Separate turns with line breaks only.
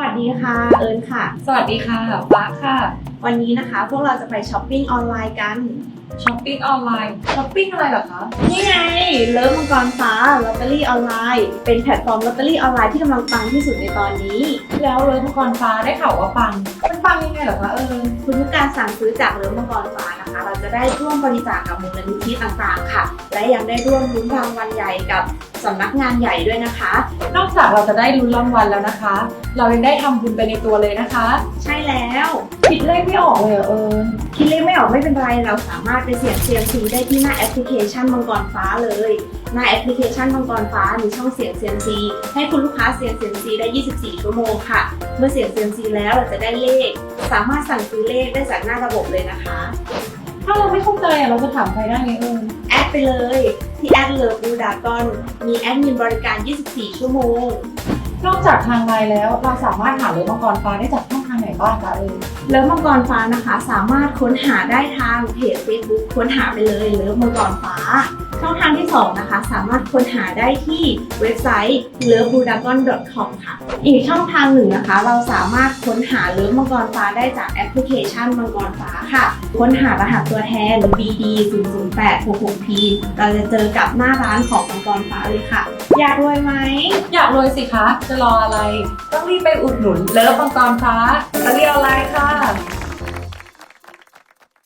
วัสดีค่ะเอิญค่ะ
สวัสดีค่ะฟ้าค่ะ
วันนี้นะคะ พวกเราจะไปช้อปปิ้งออนไลน์กัน
ช้อปปิ้งออนไลน์ช้อปปิ้งอะไรเหรอคะ
นี่ไง เลิฟมังกรฟ้าลอตเตอรี่ออนไลน์ เป็นแพลตฟอร์มลอตเตอรี่ออนไลน์ที่กำลังปังที่สุดในตอนนี้
แล้วเลยมังกรฟ้าได้ข่าวว่าปัง มันปังยังไงเหรอคะเออ
คุณทุกการสั่งซื้อจากเลิฟมังกรฟ้านะคะเราจะ ได้ร่วมบริจาคกับมูลนิธิต่างๆ ค่ะ และยังได้ร่วมลุ้นรางวัลใหญ่กับสำนักงานใหญ่ด้วยนะคะ
นอกจากเราจะได้ลุ้นรางวัลแล้วนะคะ เรายังได้ทำบุญไปในตัวเลยนะคะ
ใช่แล้ว
คิดเลขไม่ออกเลยอะเออ
คิดเลขไม่ออกไม่เป็นไร เราสามารถไปเสี่ยงเซียมซีได้ที่หน้าแอปพลิเคชันมังกรฟ้าเลย หน้าแอปพลิเคชันมังกรฟ้ามีช่องเสี่ยงเซียมซีให้คุณลูกค้าเสี่ยงเซียมซีได้ 24 ชั่วโมงค่ะ เมื่อเสี่ยงเซียมซีแล้วเราจะได้เลข สามารถสั่งซื้อเลขได้จากหน้าระบบเลยนะคะ
ถ้าเราไม่เข้าใจอะเราจะถามใครได้ไงเออ
แอดไปเลยที่แอดเลิฟบูดากอนมีแอดมินบริการ 24 ชั่วโมง
นอกจากทางไลน์แล้วเราสามารถหาเลยมังกรฟ้าได้จากช่องทางไหนบ้างคะเออ
เลิฟมังกรฟ้านะคะ สามารถค้นหาได้ทางเพจ Facebook ค้นหาไปเลยเลิฟมังกรฟ้า ช่องทางที่ 2 นะคะ สามารถค้นหาได้ที่เว็บไซต์ l o v e b u d a g o n c o m ค่ะ อีกช่องทางหนึ่งนะคะ เราสามารถค้นหาเลิฟมังกรฟ้าได้จากแอปพลิเคชันมังกรฟ้าค่ะ ค้นหารหัสตัวแทน BD 0 0 8 6 6 P เราจะเจอกับหน้าร้านของมังกรฟ้าเลยค่ะ อยากรวยไหม
อยากรวยสิคะ จะรออะไร ต้องรีบไปอุดหนุนเลิฟมังกรฟ้าแล้วเรียนออนไลน์ค่ะ